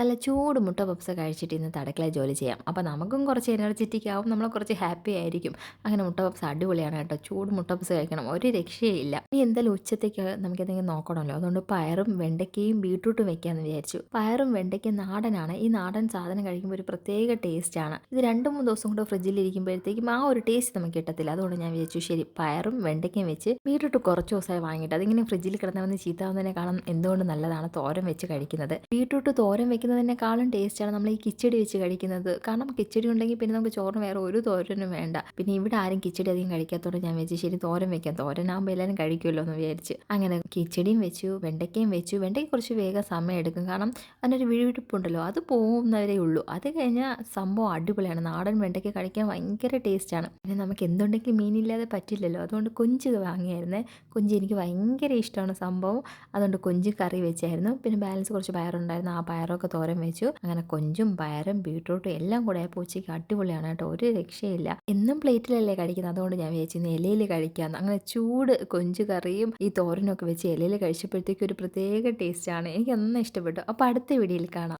നല്ല ചൂട് മുട്ട പപ്സ് കഴിച്ചിട്ട് ഇന്ന് തടക്കള ജോലി ചെയ്യാം. അപ്പോൾ നമുക്കും കുറച്ച് എനർജറ്റിക് ആവും നമ്മൾ കുറച്ച് ഹാപ്പി ആയിരിക്കും. അങ്ങനെ മുട്ട പപ്സ് അടിപൊളിയാണ് കേട്ടോ. ചൂട് മുട്ട പപ്സ് കഴിക്കണം. ഒരു രക്ഷയില്ല ഇനി എന്തായാലും ഉച്ചത്തേക്ക് നമുക്ക് എന്തെങ്കിലും നോക്കണമല്ലോ. അതുകൊണ്ട് പയറും വെണ്ടയ്ക്കയും ബീട്രൂട്ടും വെക്കാമെന്ന് വിചാരിച്ചു. പയറും വെണ്ടയ്ക്കയും നാടനാണ്. ഈ നാടൻ സാധനം കഴിക്കുമ്പോൾ ഒരു പ്രത്യേക ടേസ്റ്റാണ് ഇത് രണ്ട് മൂന്ന് ദിവസം കൂടെ ഫ്രിഡ്ജിൽ ഇരിക്കുമ്പോഴത്തേക്കും ആ ഒരു ടേസ്റ്റ് നമുക്ക് കിട്ടത്തില്ല. അതുകൊണ്ട് ഞാൻ വിചാരിച്ചു ശരി പയറും വെണ്ടയ്ക്കയും വെച്ച് ബീട്രൂട്ട് കുറച്ച് ദിവസമായി വാങ്ങിയിട്ട് അതിങ്ങനെ ഫ്രിഡ്ജിൽ കിടന്നവന്ന് കാണാൻ എന്തുകൊണ്ട് നല്ലതാണ് തോരം വെച്ച് കഴിക്കുന്നത്? ബീട്രൂട്ട് തോരൻ വെക്കുന്നതിനേക്കാളും ടേസ്റ്റാണ് നമ്മൾ ഈ കിച്ചടി വെച്ച് കഴിക്കുന്നത്. കാരണം കിച്ചടി ഉണ്ടെങ്കിൽ പിന്നെ നമുക്ക് ചോറിന് വേറെ ഒരു തോരനും വേണ്ട. പിന്നെ ഇവിടെ ആരും കിച്ചടി അധികം കഴിക്കാത്തതുകൊണ്ട് ഞാൻ വെച്ച് ശരി തോരൻ വെക്കാം. തോരനാകുമ്പോൾ എല്ലാവരും കഴിക്കുമല്ലോ എന്ന് വിചാരിച്ച്. അങ്ങനെ കിച്ചടിയും വെച്ചു വെണ്ടയ്ക്കയും വെച്ചു. വെണ്ടയ്ക്ക് കുറച്ച് വേഗം സമയം എടുക്കും. കാരണം അതിനൊരു വിഴുവിടുപ്പുണ്ടല്ലോ അത് പോകുന്നവരേ ഉള്ളൂ. അത് കഴിഞ്ഞാൽ സംഭവം അടിപൊളിയാണ്. നാടൻ വെണ്ടയ്ക്ക് കഴിക്കാൻ ഭയങ്കര ടേസ്റ്റാണ്. പിന്നെ നമുക്ക് എന്തുണ്ടെങ്കിലും മീനില്ലാതെ പറ്റില്ലല്ലോ. അതുകൊണ്ട് കൊഞ്ച് വാങ്ങിയായിരുന്നേ. കൊഞ്ച് എനിക്ക് ഭയങ്കര ഇഷ്ടമാണ് സംഭവം. അതുകൊണ്ട് കൊഞ്ച് കറി വെച്ചായിരുന്നു. പിന്നെ ബാലൻസ് കുറച്ച് പയറുണ്ടായിരുന്നു. ആ പയറൊക്കെ തോരൻ വെച്ചു. അങ്ങനെ കൊഞ്ചും പയറും ബീട്രൂട്ടും എല്ലാം കൂടെ പൂച്ചയ്ക്ക് അടിപൊളിയാണ് കേട്ടോ. ഒരു രക്ഷയില്ല. എന്നും പ്ലേറ്റിലല്ലേ കഴിക്കുന്നത്? അതുകൊണ്ട് ഞാൻ വിചാരിച്ചിരുന്നു ഇലയിൽ കഴിക്കാമെന്ന് അങ്ങനെ ചൂട് കൊഞ്ച് കറിയും ഈ തോരനൊക്കെ വെച്ച് ഇലയിൽ കഴിച്ചപ്പോഴത്തേക്കും ഒരു പ്രത്യേക ടേസ്റ്റാണ് എനിക്ക് നന്നായി ഇഷ്ടപ്പെട്ടു. അപ്പോൾ അടുത്ത വീഡിയോയിൽ കാണാം.